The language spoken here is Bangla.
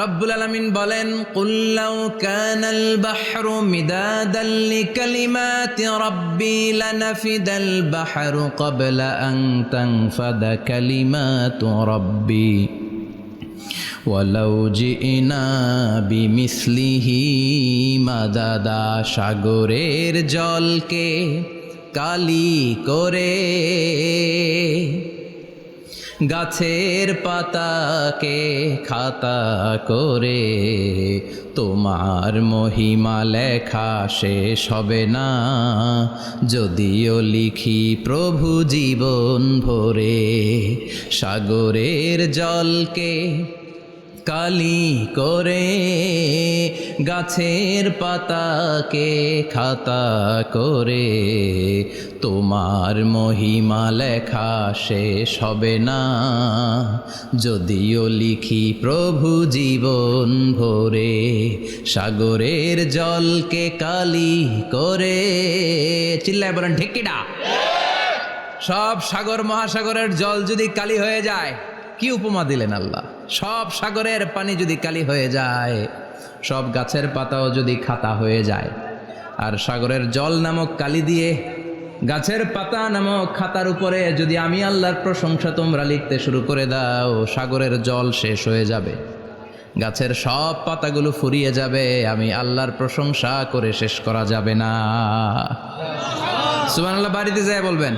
রব্বুল আলমিন বলেন কুল্লাউ কানাল বাহরু মিদাদান লিকালিমাতি রাব্বি লানাফিদাল বাহরু ক্বাবলা আন তানফাদা কালিমাতু রাব্বি ওয়ালাউ জিনা বিমিসলিহি মাদাদা সাগরের জলকে কালি করে। গাছের পাতাকে খাতা করে তোমার মহিমা লেখা শেষ হবে না। যদিও লিখি প্রভু জীবন ভরে সাগরের জলকে কালি করে গাছের পাতাকে খাতা করে। তোমার মহিমা লেখা শেষ হবে না। যদিও লিখি প্রভু জীবন ভরে সাগরের জলকে কালি করে। চিল্লায় বলেন ঢেকিডা সব সাগর মহাসাগরের জল যদি কালি হয়ে যায় কি উপমা দিলেন আল্লাহ? সব সাগরের পানি যদি কালি হয়ে যায়, সব গাছের পাতাও যদি খাতা হয়ে যায়, আর সাগরের জল নামক কালি দিয়ে গাছের পাতা নামক খাতার উপরে যদি আমি আল্লাহর প্রশংসা তোমরা লিখতে শুরু করে দাও, সাগরের জল শেষ হয়ে যাবে। গাছের সব পাতাগুলো ফুরিয়ে যাবে, আমি আল্লাহর প্রশংসা করে শেষ করা যাবে না। সুবহানাল্লাহ, বাড়িতে যায় বলবেন।